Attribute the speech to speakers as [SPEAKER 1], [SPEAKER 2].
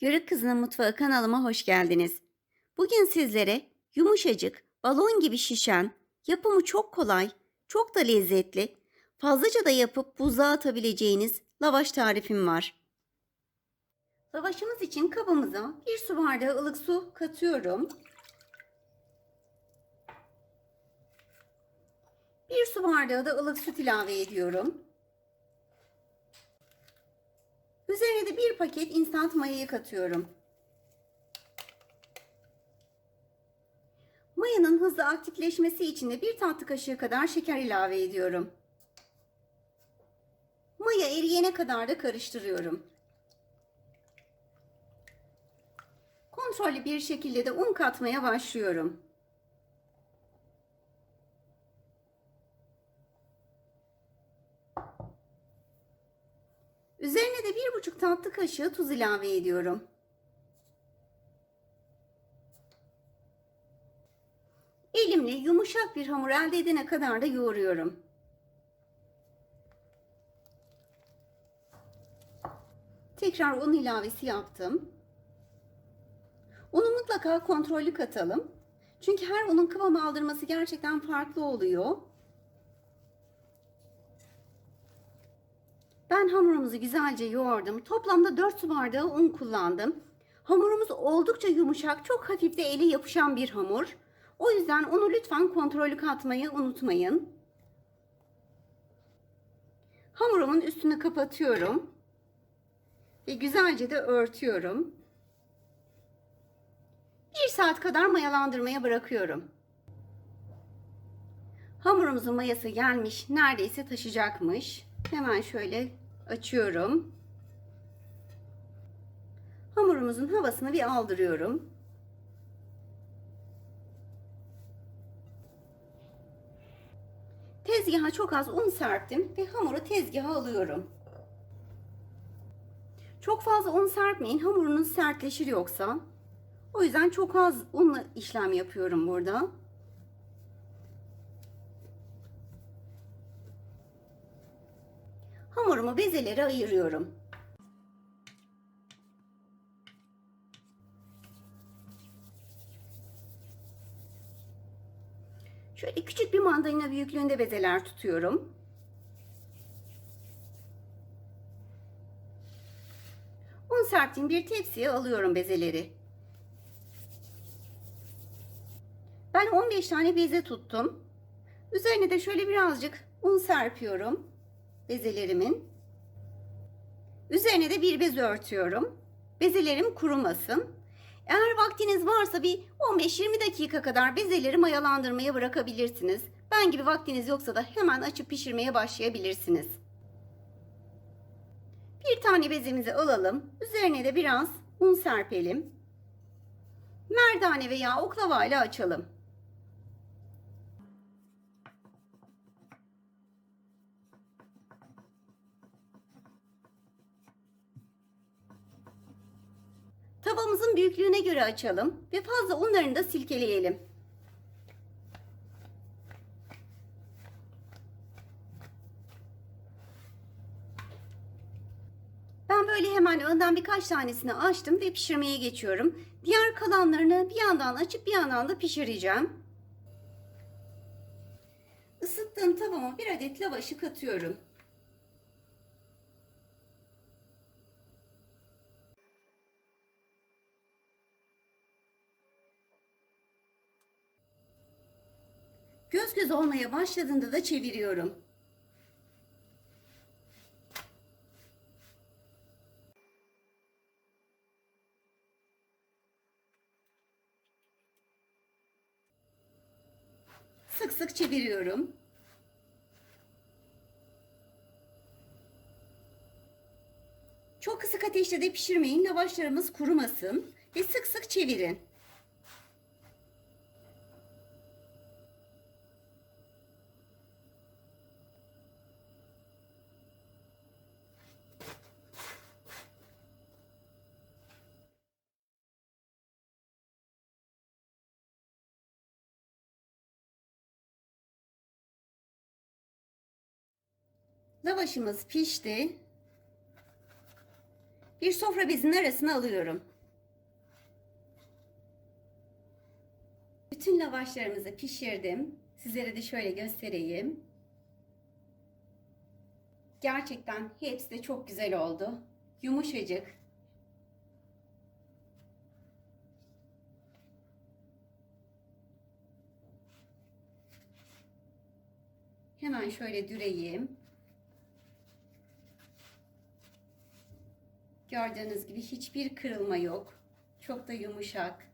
[SPEAKER 1] Yörük Kızının Mutfağı kanalıma hoş geldiniz. Bugün sizlere yumuşacık, balon gibi şişen, yapımı çok kolay, çok da lezzetli, fazlaca da yapıp buzluğa atabileceğiniz lavaş tarifim var. Lavaşımız için kabımıza bir su bardağı ılık su katıyorum. Bir su bardağı da ılık süt ilave ediyorum. Üzerine de bir paket instant mayayı katıyorum. Mayanın hızlı aktifleşmesi için de bir tatlı kaşığı kadar şeker ilave ediyorum. Maya eriyene kadar da karıştırıyorum. Kontrollü bir şekilde de un katmaya başlıyorum. Üzerine de bir buçuk tatlı kaşığı tuz ilave ediyorum. Elimle yumuşak bir hamur elde edene kadar da yoğuruyorum. Tekrar un ilavesi yaptım. Unu mutlaka kontrollü katalım. Çünkü her unun kıvam aldırması gerçekten farklı oluyor. Ben hamurumuzu güzelce yoğurdum. Toplamda 4 su bardağı un kullandım. Hamurumuz oldukça yumuşak, çok hafif de eli yapışan bir hamur. O yüzden unu lütfen kontrollü katmayı unutmayın. Hamurumun üstünü kapatıyorum. Ve güzelce de örtüyorum. Bir saat kadar mayalandırmaya bırakıyorum. Hamurumuzun mayası gelmiş, neredeyse taşacakmış. Hemen şöyle açıyorum. Hamurumuzun havasını bir aldırıyorum. Tezgaha çok az un serptim ve hamuru tezgaha alıyorum. Çok fazla un serpmeyin hamurunuz sertleşir yoksa. O yüzden çok az unla işlem yapıyorum burada. Hamurumu bezelere ayırıyorum. Şöyle küçük bir mandalina büyüklüğünde bezeler tutuyorum. Un serptiğim bir tepsiye alıyorum bezeleri. Ben 15 tane beze tuttum. Üzerine de şöyle birazcık un serpiyorum bezelerimin. Üzerine de bir bez örtüyorum. Bezelerim kurumasın. Eğer vaktiniz varsa bir 15-20 dakika kadar bezeleri mayalandırmaya bırakabilirsiniz. Ben gibi vaktiniz yoksa da hemen açıp pişirmeye başlayabilirsiniz. Bir tane bezemizi alalım. Üzerine de biraz un serpelim. Merdane veya oklava ile açalım. Tabamızın büyüklüğüne göre açalım ve fazla unlarını da silkeleyelim. Ben böyle hemen önden birkaç tanesini açtım ve pişirmeye geçiyorum. Diğer kalanlarını bir yandan açıp bir yandan da pişireceğim. Isıttığım tavama bir adet lavaşı katıyorum. Göz göz olmaya başladığında da çeviriyorum. Sık sık çeviriyorum. Çok kısık ateşte de pişirmeyin. Lavaşlarımız kurumasın. Ve sık sık çevirin. Lavaşımız pişti. Bir sofra bezinin arasına alıyorum. Bütün lavaşlarımızı pişirdim. Sizlere de şöyle göstereyim. Gerçekten hepsi de çok güzel oldu. Yumuşacık. Hemen şöyle düreyim. Gördüğünüz gibi hiçbir kırılma yok. Çok da yumuşak.